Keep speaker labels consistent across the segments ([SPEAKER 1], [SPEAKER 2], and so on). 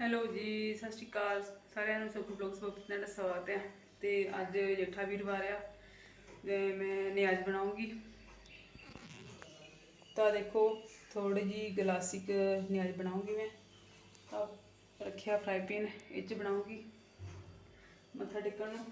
[SPEAKER 1] Hello ਜੀ, ਸਤਿ ਸ਼੍ਰੀ ਅਕਾਲ। ਸਾਰਿਆਂ ਨੂੰ ਸੁਖ ਬਲੌਗਸ ਵਿੱਚ ਦਾ ਸਵਾਗਤ ਹੈ। ਤੇ ਅੱਜ ਜੇਠਾ ਵੀਰਵਾਰ ਆ, ਤੇ ਮੈਂ ਨਿਆਜ਼ ਬਣਾਉਂਗੀ। ਤਾਂ ਦੇਖੋ ਥੋੜੀ ਜੀ ਗਲਾਸਿਕ ਨਿਆਜ਼ ਬਣਾਉਂਗੀ ਮੈਂ। ਤਾਂ ਰੱਖਿਆ ਫਰਾਈ ਪੈਨ ਇਹ 'ਚ ਬਣਾਉਂਗੀ। ਮੱਥਾ ਟੇਕਣ ਨੂੰ।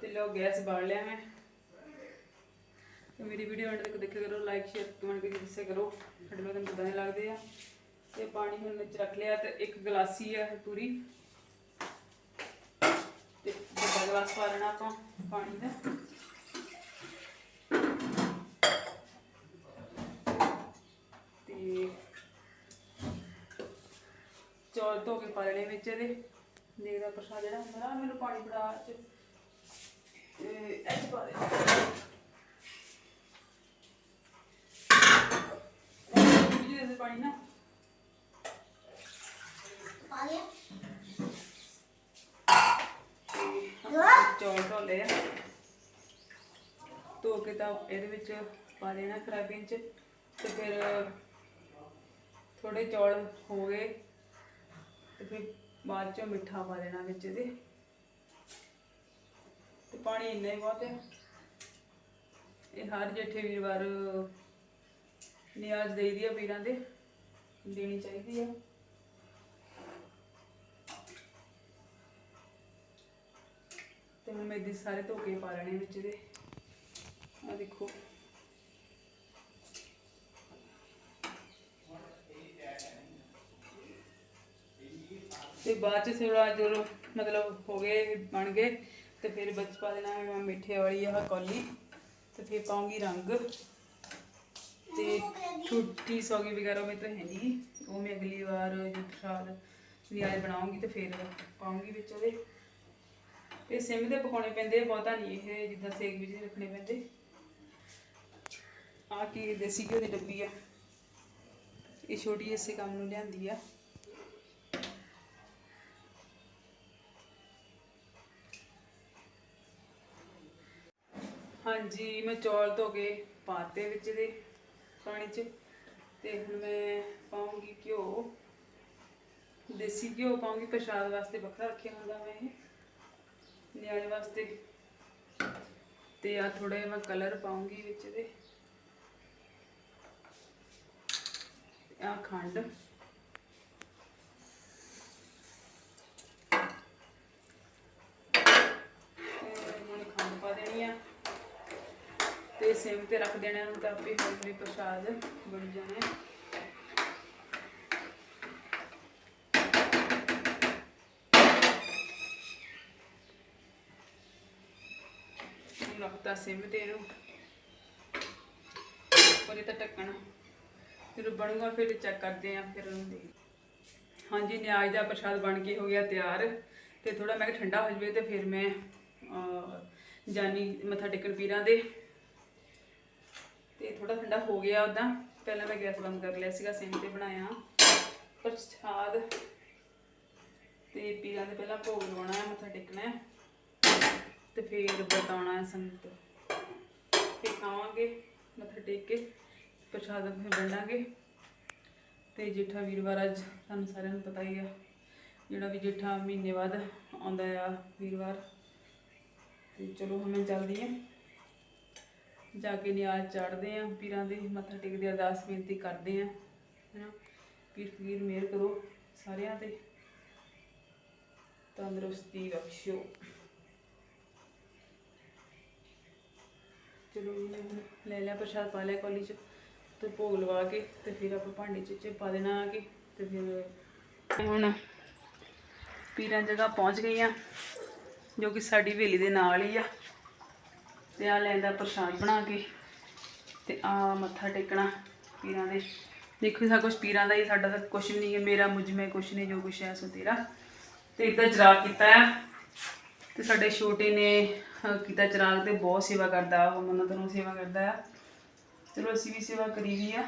[SPEAKER 1] ਤੇ ਲੋ ਗੈਸ ਬਾਲ ਲਿਆ ਮੈਂ। ਤੇ ਮੇਰੀ ਵੀਡੀਓ ਅੰਤ ਤੱਕ ਦੇਖਿਆ ਕਰੋ ਲਾਈਕ ਸ਼ੇਅਰ ਕਮੈਂਟ ਕਰਕੇ ਦੱਸਿਆ ਕਰੋ। ਸਾਡੇ ਲੋਕਾਂ ਨੂੰ ਕਿਦਾਂ ਲੱਗਦੇ ਆ। ਤੇ ਪਾਣੀ ਹੁਣ ਵਿੱਚ ਰੱਖ ਲਿਆ ਤੇ ਇੱਕ ਗਲਾਸੀ ਆ ਪੂਰੀ। ਤੇ ਵੱਡਾ ਗਲਾਸ ਪਾ ਲੈਣਾ ਆਪਾਂ ਪਾਣੀ ਦਾ। ਤੇ ਚੌਲ ਧੋ ਕੇ ਪਾ ਲੈਣੇ ਵਿੱਚ ਇਹਦੇ। ਦੇਖਦਾ ਪ੍ਰਸ਼ਾਦ ਜਿਹੜਾ ਹੁੰਦਾ ਨਾ, ਮੈਨੂੰ ਪਾਣੀ ਫੜਾ ਤੇ ਇਹ 'ਚ ਪਾ ਦੇ ਜੀ ਦੇ ਪਾਣੀ ਨਾ। ਤੇ ਚੌਲ ਧੋਲੇ ਆ। ਧੋ ਕੇ ਤਾਂ ਇਹਦੇ ਵਿੱਚ ਪਾ ਦੇਣਾ ਖਰਾਬੀਨ ਚ। ਤੇ ਫਿਰ ਥੋੜੇ ਚੌਲ ਹੋ ਗਏ। ਤੇ ਫਿਰ ਬਾਅਦ ਚੋਂ ਮਿੱਠਾ ਪਾ ਦੇਣਾ ਵਿੱਚ ਇਹਦੇ। ਤੇ ਪਾਣੀ ਇੰਨਾ ਹੀ ਬਹੁਤ ਹੈ ਇਹ ਹਰ ਜੇਠੇ ਵੀਰਵਾਰ ਨਿਆਜ਼ ਦੇਈਦੀ ਆ ਪੀਰਾਂ ਦੇ। ਦੇਣੀ ਚਾਹੀਦੀ ਆ। ਤੇ ਹੁਣ ਮੈਂ ਇਹਦੇ ਸਾਰੇ ਧੋ ਪਾ ਲੈਣੇ ਵਿੱਚ ਇਹਦੇ ਆ ਦੇਖੋ। ਤੇ ਬਾਅਦ ਚ ਥੋੜਾ ਜਦੋਂ ਮਤਲਬ ਹੋ ਗਏ, ਬਣ ਗਏ, ਤੇ ਫਿਰ ਵਿੱਚ ਪਾ ਦੇਣਾ ਮੈਂ ਮਿੱਠੇ ਵਾਲੀ ਆਹ ਕੌਲੀ, ਤੇ ਫਿਰ ਪਾਉਂਗੀ ਰੰਗ। ਤੇ ਛੋਟੀ ਸੌਗੀ ਵਗੈਰਾ ਮੈਂ ਤਾਂ ਹੈ ਨਹੀਂ। ਉਹ ਮੈਂ ਅਗਲੀ ਵਾਰ ਜੇ ਪ੍ਰਸ਼ਾਦ ਰਿਆਜ਼ ਬਣਾਉਂਗੀ ਤੇ ਫਿਰ ਪਾਉਂਗੀ ਵਿੱਚ ਉਹਦੇ। ਇਹ ਸਿਮ ਦੇ ਪਕਾਉਣੇ ਪੈਂਦੇ ਬਹੁਤਾ ਨਹੀਂ ਇਹ ਜਿੱਦਾਂ ਸੇਕ ਵਿੱਚ ਰੱਖਣੇ ਪੈਂਦੇ। ਆ ਕੀ ਦੇਸੀ ਘਿਓ ਦੀ ਡੱਬੀ ਆ। ਇਹ ਛੋਟੀ ਇਸੇ ਕੰਮ ਨੂੰ ਲਿਆਂਦੀ ਆ। ਹਾਂਜੀ, ਮੈਂ ਚੌਲ ਧੋ ਕੇ ਪਾਤੇ ਵਿੱਚ ਦੇ। ਪਾਣੀ 'ਚ ਤੇ ਹੁਣ ਮੈਂ ਪਾਉਂਗੀ ਘਿਓ। ਦੇਸੀ ਘਿਓ ਪਾਉਂਗੀ, ਪ੍ਰਸ਼ਾਦ ਵਾਸਤੇ ਵੱਖਰਾ ਰੱਖਿਆ ਹੁੰਦਾ ਮੈਂ ਇਹ। ਨਿਆਣੇ ਵਾਸਤੇ। ਤੇ ਆ ਜਿਹਾ ਮੈਂ ਕਲਰ ਪਾਉਂਗੀ ਵਿੱਚ ਦੇ। ਆ ਖੰਡ ਤੇ ਹੁਣ ਖੰਡ ਪਾ ਦੇਣੀ ਆ ਤੇ ਸਿਮ ਤੇ ਰੱਖ ਦੇਣਾ ਨੂੰ ਤਾਂ ਆਪੇ ਹੌਲੀ ਪ੍ਰਸ਼ਾਦ ਬਣ ਜਾਣਾ ਹੈ। ਰੱਖਤਾ ਸਿਮ ਤੇ ਇਹਨੂੰ। ਪਰ ਇਹ ਤਾਂ ਢੱਕਣ। ਫਿਰ ਬਣੂਗਾ ਫਿਰ ਚੈੱਕ ਕਰਦੇ ਆ ਫਿਰ ਉਹਨੂੰ ਹਾਂਜੀ ਨਿਆਜ਼ ਦਾ ਪ੍ਰਸ਼ਾਦ ਬਣ ਕੇ ਹੋ ਗਿਆ ਤਿਆਰ। ਤੇ ਥੋੜਾ ਮੈਂ ਕਿਹਾ ਠੰਡਾ ਹੋ ਜਵੇ ਤੇ ਫਿਰ ਮੈਂ ਅਹ, ਜਾਨੀ ਮੱਥਾ ਟੇਕਣ ਪੀਰਾਂ ਦੇ। ਤੇ ਥੋੜਾ ਠੰਡਾ ਹੋ ਗਿਆ ਉਦਾਂ ਪਹਿਲਾਂ ਮੈਂ ਗੈਸ ਬੰਦ ਕਰ ਲਿਆ ਸੀਗਾ, ਸਿਮ ਤੇ ਬਣਾਇਆ। ਪ੍ਰਸ਼ਾਦ। ਤੇ ਪੀਰਾਂ ਦੇ ਪਹਿਲਾਂ ਭੋਗ ਲਵਾਉਣਾ ਹੈ, ਮੱਥਾ ਟੇਕਣਾ ਹੈ। ਤੇ ਫਿਰ ਬਤਾਉਣਾ ਹੈ ਸੰਗਤ। ਤੇ ਖਾਵਾਂਗੇ ਮੱਥਾ ਟੇਕ ਕੇ, ਪ੍ਰਸ਼ਾਦ ਫਿਰ ਵੰਡਾਂਗੇ। ਤੇ ਜੇਠਾ ਵੀਰਵਾਰ ਅੱਜ ਤੁਹਾਨੂੰ ਸਾਰਿਆਂ ਨੂੰ ਪਤਾ ਹੀ ਆ, ਜਿਹੜਾ ਵੀ ਜੇਠਾ ਮਹੀਨੇ ਬਾਅਦ ਆਉਂਦਾ ਆ ਵੀਰਵਾਰ। ਤੇ ਚਲੋ ਹੁਣ ਮੈਂ ਚੱਲਦੀ ਆ ਜਾ ਕੇ ਨਿਆਜ਼ ਚੜ੍ਹਦੇ ਆ, ਪੀਰਾਂ ਦੇ ਮੱਥਾ ਟੇਕਦੇ ਅਰਦਾਸ ਬੇਨਤੀ ਕਰਦੇ ਆ, ਹੈਨਾ? ਪੀਰ ਪੀਰ ਮਿਹਰ ਕਰੋ ਸਾਰਿਆਂ ਤੇ। ਤੰਦਰੁਸਤੀ ਬਖਸ਼ੋ ਚਲੋ ਜੀ ਲੈ ਲਿਆ ਪ੍ਰਸ਼ਾਦ, ਪਾ ਲਿਆ ਕੌਲੀ ਚ, ਤੇ ਭੋਗ ਲਵਾ ਕੇ ਤੇ ਫਿਰ ਆਪਾਂ ਭਾਂਡੇ ਚ ਚ ਪਾ ਦੇਣਾ ਆ ਕੇ ਤੇ ਫਿਰ ਹੁਣ ਪੀਰਾਂ ਜਗ੍ਹਾ ਪਹੁੰਚ ਗਈ ਆ, ਜੋ ਕਿ ਸਾਡੀ ਹਵੇਲੀ ਦੇ ਨਾਲ ਹੀ ਆ। ਤੇ ਆ ਲੈਂਦਾ ਪ੍ਰਸ਼ਾਦ ਬਣਾ ਕੇ ਤੇ ਆ ਮੱਥਾ ਟੇਕਣਾ ਪੀਰਾਂ ਦੇ। ਦੇਖੋ ਸਾ ਕੁਛ ਪੀਰਾਂ ਦਾ ਹੀ, ਸਾਡਾ ਤਾਂ ਕੁਛ ਵੀ ਨਹੀਂ ਹੈ, ਮੇਰਾ, ਮੁਝ, ਮੈਂ ਕੁਛ ਨਹੀਂ, ਜੋ ਕੁਛ ਹੈ, ਸੋ ਤੇਰਾ। ਤੇ ਇਦਾਂ ਚਰਾਗ ਕੀਤਾ ਆ ਤੇ ਸਾਡੇ ਛੋਟੇ ਨੇ ਕੀਤਾ ਚਰਾਗ ਤੇ ਬਹੁਤ ਸੇਵਾ ਕਰਦਾ, ਉਹ ਮੰਨਤ ਨੂੰ ਸੇਵਾ ਕਰਦਾ ਆ ਚਲੋ, ਅਸੀਂ ਵੀ ਸੇਵਾ ਕਰੀ ਵੀ ਆ।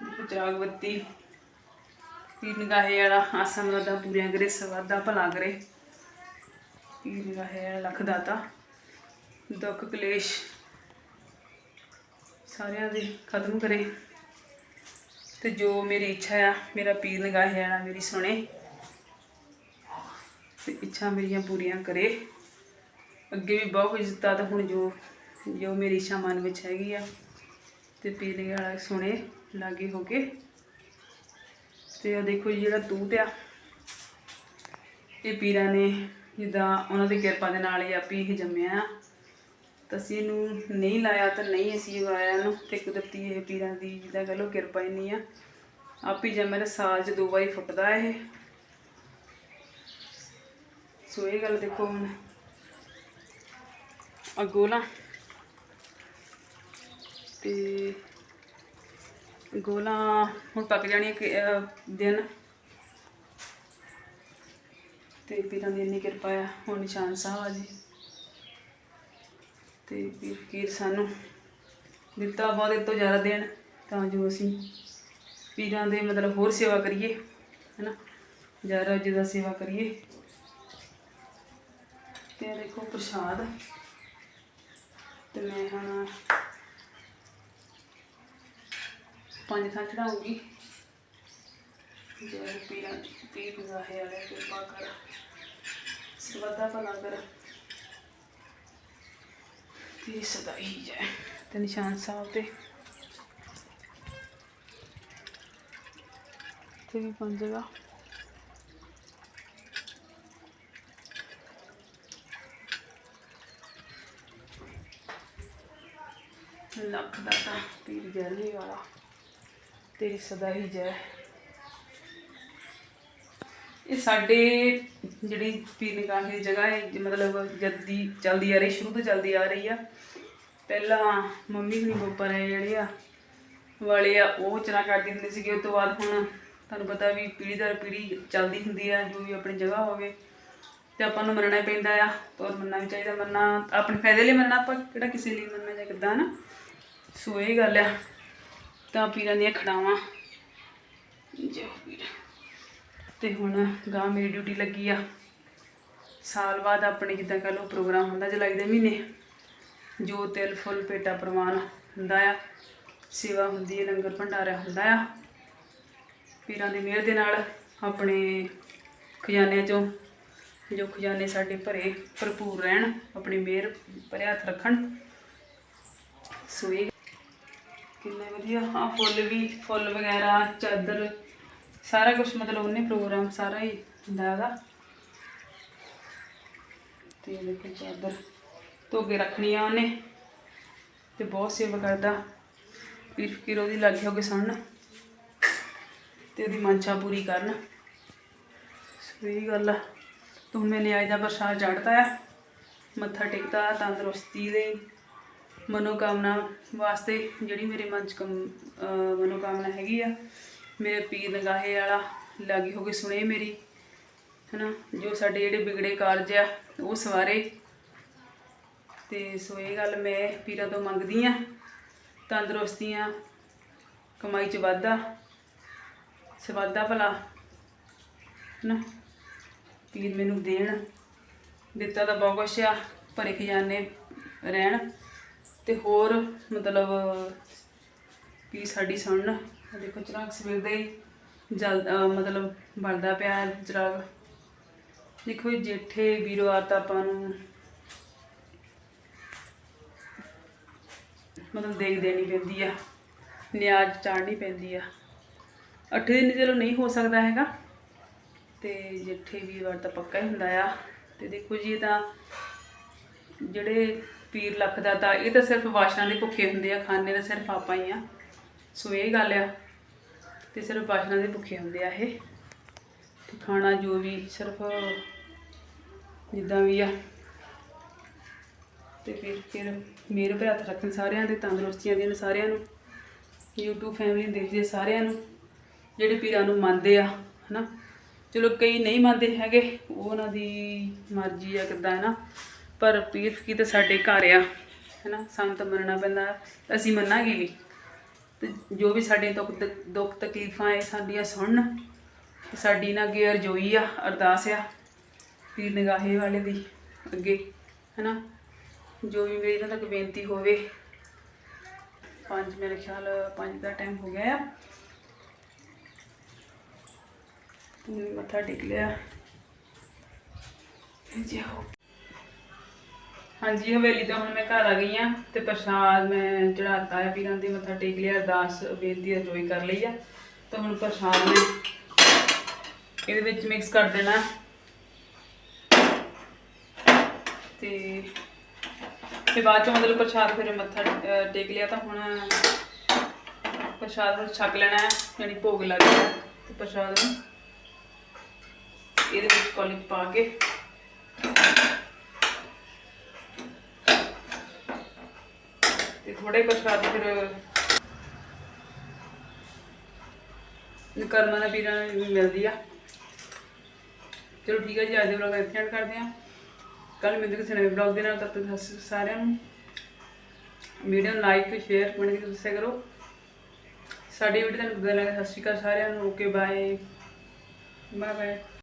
[SPEAKER 1] ਦੇਖੋ, ਚਰਾਗ ਬੱਤੀ। ਪੀਰ ਨਿਗਾਹੇ ਵਾਲਾ ਆਸਾਂ ਮਰਾਦਾ ਪੂਰੀਆਂ ਕਰੇ, ਸਵਾਦਾ ਭਲਾ ਕਰੇ। ਪੀਰ ਨਿਗਾਹੇ ਵਾਲਾ ਲੱਖ ਦਾਤਾ। ਦੁੱਖ, ਕਲੇਸ਼ ਸਾਰਿਆਂ ਦੇ ਖਤਮ ਕਰੇ। ਤੇ ਜੋ ਮੇਰੀ ਇੱਛਾ ਆ, ਮੇਰਾ ਪੀਰ ਨਿਗਾਹ ਜਾਣਾ ਮੇਰੀ ਸੁਣੇ। ਤੇ ਇੱਛਾ ਮੇਰੀਆਂ ਪੂਰੀਆਂ ਕਰੇ। ਅੱਗੇ ਵੀ ਬਹੁਤ ਕੁਝ ਦਿੱਤਾ ਤਾਂ ਹੁਣ ਜੋ ਜੋ ਮੇਰੀ ਇੱਛਾ ਮਨ ਵਿੱਚ ਹੈਗੀ ਆ, ਤੇ ਪੀਰ ਨਿਗਾਹ ਵਾਲਾ ਸੁਣੇ, ਲਾਗੇ ਹੋ ਕੇ। ਤੇ ਉਹ ਦੇਖੋ ਜੀ ਜਿਹੜਾ ਤੂਤ ਆ, ਇਹ ਪੀਰਾਂ ਨੇ ਜਿੱਦਾਂ ਉਹਨਾਂ ਦੀ ਕਿਰਪਾ ਦੇ ਨਾਲ ਹੀ ਆਪੀ ਇਹ ਜੰਮਿਆ। ਆ ਤਾਂ ਅਸੀਂ ਇਹਨੂੰ ਨਹੀਂ ਲਾਇਆ ਤਾਂ ਨਹੀਂ ਅਸੀਂ ਉਗਾਇਆ ਇਹਨੂੰ। ਤੇ ਕੁਦਰਤੀ ਇਹ ਪੀਰਾਂ ਦੀ ਜਿੱਦਾਂ ਕਹ ਲਓ ਕਿਰਪਾ ਇੰਨੀ ਆ। ਆਪੀ ਜੰਮਿਆ ਤਾਂ ਸਾਲ 'ਚ ਦੋ ਵਾਰੀ ਫੁੱਟਦਾ ਇਹ। ਸੋ ਇਹ ਗੱਲ ਦੇਖੋ ਹੁਣ। ਅੱਗੋਂ ਨਾ ਤੇ ਗੋਲਾ ਹੁਣ ਪੱਕ ਜਾਣੀ ਦਿਨ। ਤੇ ਪੀਰਾਂ ਦੀ ਇੰਨੀ ਕਿਰਪਾ ਆ, ਹੁਣ ਨਿਸ਼ਾਨ ਸਾਹਿਬ ਆ ਜੀ। ਤੇ ਪੀਰ ਸਾਨੂੰ ਦਿੱਤਾ, ਬਹੁਤ ਤੋਂ ਜ਼ਿਆਦਾ ਦੇਣ, ਤਾਂ ਜੋ ਅਸੀਂ ਪੀਰਾਂ ਦੇ ਮਤਲਬ ਹੋਰ ਸੇਵਾ ਕਰੀਏ, ਹੈਨਾ? ਜ਼ਿਆਦਾ ਜਿਹਦਾ ਸੇਵਾ ਕਰੀਏ। ਤੇ ਦੇਖੋ ਪ੍ਰਸ਼ਾਦ। ਤੇ ਮੈਂ ਹੁਣ ਪੰਜ ਥਾਂ ਚੜਾਉਂਗੀ ਜੈ ਪੀਰਾਂ ਪੀਰ ਨਿਗਾਹੇ ਵਾਲੇ, ਕਿਰਪਾ ਕਰ ਸਵਦਾ ਭਲਾ ਕਰ। ਤੇ ਸਦਾ ਹੀ ਜੈ ਤੇ ਨਿਸ਼ਾਨ ਸਾਹਿਬ ਤੇ ਤੇ ਵੀ ਪੰਜ ਜਗ੍ਹਾ। ਲੱਖ ਦਾਤਾ ਪੀਰ ਜੈਲੀ ਵਾਲਾ। ਤੇਰੀ ਸਦਾ ਹੀ ਜੈ ਇਹ ਸਾਡੇ ਜਿਹੜੀ ਪੀਰ ਨਿਗਾਹ ਦੀ ਜਗ੍ਹਾ ਹੈ ਜੇ ਮਤਲਬ ਜੱਦੀ ਚੱਲਦੀ ਆ ਰਹੀ, ਸ਼ੁਰੂ ਤੋਂ ਚੱਲਦੀ ਆ ਰਹੀ ਆ। ਪਹਿਲਾਂ ਮੰਮੀ ਹੁਣੀ ਬੱਪਰ ਹੈ ਜਿਹੜੇ ਆ, ਵਾਲੇ ਆ, ਉਹ ਚਲਾ ਕਰਦੇ ਹੁੰਦੇ ਸੀਗੇ। ਉਸ ਤੋਂ ਬਾਅਦ ਹੁਣ ਤੁਹਾਨੂੰ ਪਤਾ ਵੀ ਪੀੜ੍ਹੀ ਦਰ ਪੀੜ੍ਹੀ ਚੱਲਦੀ ਹੁੰਦੀ ਆ, ਜੋ ਵੀ ਆਪਣੀ ਜਗ੍ਹਾ ਹੋਵੇ। ਤੇ ਆਪਾਂ ਨੂੰ ਮੰਨਣਾ ਪੈਂਦਾ ਆ, ਔਰ ਮੰਨਣਾ ਵੀ ਚਾਹੀਦਾ। ਮੰਨਣਾ, ਆਪਣੇ ਫਾਇਦੇ ਲਈ ਮੰਨਣਾ, ਆਪਾਂ ਕਿਹੜਾ ਕਿਸੇ ਲਈ ਮੰਨਣਾ ਜਾਂ ਕਿੱਦਾਂ ਨਾ ਸੋ ਇਹ ਗੱਲ ਆ। ਤਾਂ ਪੀਰਾਂ ਦੀਆਂ ਖੜਾਵਾਂ। ਜੋ ਪੀਰ ਤੇ ਹੁਣ ਗਾਂ ਮੇਰੀ ਡਿਊਟੀ ਲੱਗੀ ਆ। ਸਾਲ ਬਾਅਦ ਆਪਣੇ ਜਿੱਦਾਂ ਕਹ ਲਓ ਪ੍ਰੋਗਰਾਮ ਹੁੰਦਾ ਜੁਲਾਈ ਦੇ ਮਹੀਨੇ। ਜੋ ਤਿਲ, ਫੁੱਲ ਪੇਟਾ ਪ੍ਰਵਾਨ ਹੁੰਦਾ ਆ। ਸੇਵਾ ਹੁੰਦੀ ਹੈ ਲੰਗਰ ਭੰਡਾਰਾ ਹੁੰਦਾ ਆ। ਪੀਰਾਂ ਦੀ ਮਿਹਰ ਦੇ ਨਾਲ ਆਪਣੇ ਖਜ਼ਾਨਿਆਂ ਚੋਂ, ਜੋ ਖਜ਼ਾਨੇ ਸਾਡੇ ਭਰੇ, ਭਰਪੂਰ ਰਹਿਣ, ਆਪਣੀ ਮਿਹਰ ਭਰਿਆ ਹੱਥ ਰੱਖਣ। ਸੋ ਇਹ ਕਿੰਨੇ ਵਧੀਆ। ਹਾਂ ਫੁੱਲ ਵੀ, ਫੁੱਲ ਵਗੈਰਾ, ਚਾਦਰ ਸਾਰਾ ਕੁਝ ਮਤਲਬ ਉਹਨੇ ਪ੍ਰੋਗਰਾਮ ਸਾਰਾ ਹੀ ਹੁੰਦਾ ਹੈਗਾ। ਤੇ ਦੇਖੋ ਚਾਦਰ ਧੋ ਕੇ ਰੱਖਣੀ ਆ ਉਹਨੇ। ਤੇ ਬਹੁਤ ਸੇਵਾ ਕਰਦਾ। ਪੀਰ ਫਕੀਰ ਉਹਦੀ ਲੱਗੇ ਹੋ ਕੇ ਸੁਣਨ ਤੇ ਉਹਦੀ ਮਨਸ਼ਾ ਪੂਰੀ ਕਰਨ। ਸਹੀ ਗੱਲ ਆ। ਤੂੰ ਮੈਂ ਲਿਆਈ ਦਾ ਪ੍ਰਸ਼ਾਦ ਚੜ੍ਹਦਾ ਆ। ਮੱਥਾ ਟੇਕਦਾ, ਤੰਦਰੁਸਤੀ ਦੇ ਮਨੋਕਾਮਨਾ ਵਾਸਤੇ ਜਿਹੜੀ ਮੇਰੇ ਮਨ ਚ ਮਨੋਕਾਮਨਾ ਹੈਗੀ ਆ। ਮੇਰੇ ਪੀਰ ਨਗਾਹੇ ਵਾਲਾ ਲਾਗੀ ਹੋ ਕੇ ਸੁਣੇ ਮੇਰੀ, ਹਨਾ? ਜੋ ਸਾਡੇ ਜਿਹੜੇ ਵਿਗੜੇ ਕਾਰਜ ਆ, ਉਹ ਸਵਾਰੇ। ਤੇ ਸੋ ਇਹ ਗੱਲ ਮੈਂ ਪੀਰਾਂ ਤੋਂ ਮੰਗਦੀ ਆ, ਤੰਦਰੁਸਤੀਆਂ, ਕਮਾਈ ਚ ਵਾਧਾ, ਸਵਾਦਾ ਭਲਾ ਨਾ ਪੀਰ ਮੈਨੂੰ ਦੇਣ, ਦਿੱਤਾ ਤਾਂ ਬਹੁਤ ਕੁਛ ਆ, ਭਰੇ ਖਜ਼ਾਨੇ ਰਹਿਣ। ਤੇ ਹੋਰ ਮਤਲਬ ਵੀ ਸਾਡੀ ਸੁਣਨ। ਆਹ ਦੇਖੋ, ਚਿਰਾਗ ਸਵੇਰ ਦਾ ਹੀ ਜਲ ਮਤਲਬ ਬਲਦਾ ਪਿਆ ਚਿਰਾਗ। ਦੇਖੋ ਇਹ ਜੇਠੇ ਵੀਰਵਾਰ ਤਾਂ ਆਪਾਂ ਨੂੰ ਮਤਲਬ ਦੇਖ ਦੇਣੀ ਪੈਂਦੀ ਆ, ਨਿਆਜ਼ ਚਾੜਨੀ ਪੈਂਦੀ ਆ। ਅੱਠ ਦਿਨ ਚਲੋ ਨਹੀਂ ਹੋ ਸਕਦਾ ਹੈਗਾ। ਤੇ ਜੇਠੇ ਵੀਰਵਾਰ ਤਾਂ ਪੱਕਾ ਹੀ ਹੁੰਦਾ ਆ। ਤੇ ਦੇਖੋ ਜੀ, ਇਹ ਤਾਂ ਜਿਹੜੇ ਪੀਰ ਲੱਖ ਦਾ ਤਾਂ ਇਹ ਤਾਂ ਸਿਰਫ ਵਾਸ਼ਨਾ ਦੇ ਭੁੱਖੇ ਹੁੰਦੇ ਆ ਖਾਣੇ ਦਾ ਸਿਰਫ ਆਪਾਂ ਹੀ ਆ। ਸੋ ਇਹ ਗੱਲ ਆ ਤੇ ਸਿਰਫ ਵਾਸ਼ਨਾ ਦੇ ਭੁੱਖੇ ਹੁੰਦੇ ਆ ਇਹ। ਤੇ ਖਾਣਾ ਜੋ ਵੀ ਸਿਰਫ ਜਿੱਦਾਂ ਵੀ ਆ। ਤੇ ਫਿਰ ਫਿਰ ਮੇਰੇ ਭਰਾ ਹੱਥ ਰੱਖਣ ਸਾਰਿਆਂ ਦੇ, ਤੰਦਰੁਸਤੀਆਂ ਦੇਣ ਸਾਰਿਆਂ ਨੂੰ। YouTube ਫੈਮਿਲੀ ਦੇਖਦੇ ਸਾਰਿਆਂ ਨੂੰ, ਜਿਹੜੇ ਪੀਰਾਂ ਨੂੰ ਮੰਨਦੇ ਆ, ਹਨਾ। ਚਲੋ ਕਈ ਨਹੀਂ ਮੰਨਦੇ ਹੈਗੇ ਉਹ ਉਹਨਾਂ ਦੀ ਮਰਜ਼ੀ ਆ ਕਿੱਦਾਂ ਹੈ ਨਾ ਪਰ ਪੀਰ ਕੀ ਤਾਂ ਸਾਡੇ ਘਰ ਆ, ਹਨਾ। ਸਾਨੂੰ ਤਾਂ ਮੰਨਣਾ ਪੈਂਦਾ, ਅਸੀਂ ਮੰਨਾਂਗੇ ਵੀ। ਤੇ ਜੋ ਵੀ ਸਾਡੇ ਦੁੱਖ ਦੁੱਖ ਤਕਲੀਫਾਂ ਇਹ ਸਾਡੀਆਂ ਸੁਣਨ, ਤੇ ਸਾਡੀ ਨਾ ਅੱਗੇ ਅਰਜ਼ੋਈ ਆ, ਅਰਦਾਸ ਆ, ਪੀਰ ਨਿਗਾਹੇ ਵਾਲੇ ਦੀ ਅੱਗੇ, ਹਨਾ? ਜੋ ਵੀ ਮੇਰੀ ਇਹਨਾਂ ਤੱਕ ਬੇਨਤੀ ਹੋਵੇ। ਪੰਜ ਮੇਰੇ ਖਿਆਲ, ਪੰਜ ਦਾ ਟਾਈਮ ਹੋ ਗਿਆ ਆ। ਮੱਥਾ ਟੇਕ ਲਿਆ। ਜੀ ਹੋ ਹਾਂਜੀ, ਹਵੇਲੀ ਤੋਂ ਹੁਣ ਮੈਂ ਘਰ ਆ ਗਈ ਆ ਤੇ ਪ੍ਰਸ਼ਾਦ ਮੈਂ ਚੜਾਤਾ ਹੈ ਪੀਰਾਂ ਦੀ, ਮੱਥਾ ਟੇਕ ਲਿਆ, ਅਰਦਾਸ ਬੇਨਤੀ ਅਰਜ਼ੋਈ ਕਰ ਲਈ ਆ। ਤੇ ਹੁਣ ਪ੍ਰਸ਼ਾਦ ਮੈਂ ਇਹਦੇ ਵਿੱਚ ਮਿਕਸ ਕਰ ਦੇਣਾ। ਤੇ ਤੇ ਬਾਅਦ ਚ ਮਤਲਬ ਪ੍ਰਸ਼ਾਦ ਫਿਰ ਮੱਥਾ ਟੇਕ ਲਿਆ ਤਾਂ ਹੁਣ ਪ੍ਰਸ਼ਾਦ ਨੂੰ ਛਕ ਲੈਣਾ ਹੈ, ਯਾਨੀ ਭੋਗ ਲੱਗ ਗਿਆ। ਤੇ ਪ੍ਰਸ਼ਾਦ ਨੂੰ ਇਹਦੇ ਵਿੱਚ ਕੌਲੀ ਪਾ ਕੇ ਤੇ ਥੋੜੇ ਪ੍ਰਸ਼ਾਦ ਫਿਰ ਕਰਮਾਂ ਨਾਲ ਵੀਰਾਂ ਨੂੰ ਮਿਲਦੀ ਆ। ਚਲੋ ਠੀਕ ਹੈ ਜੀ, ਅੱਜ ਦੇ ਵਲੋਗ ਇੱਥੇ ਐਂਡ ਕਰਦੇ ਆ। ਕੱਲ ਮਿਲਦੇ ਕਿਸੇ ਨਵੇਂ ਵਲੌਗ ਦੇ ਨਾਲ, ਤਦ ਤੱਕ ਸਾਰਿਆਂ ਨੂੰ। ਵੀਡੀਓ ਨੂੰ ਲਾਈਕ ਸ਼ੇਅਰ ਕਮੈਂਟ ਕਰਕੇ ਦੱਸਿਆ ਕਰੋ। ਸਾਡੀ ਵੀਡੀਓ ਤੁਹਾਨੂੰ ਕਿੱਦਾਂ ਲੱਗੀ ਸਤਿ ਸ਼੍ਰੀ ਅਕਾਲ ਸਾਰਿਆਂ ਨੂੰ। Okay bye bye bye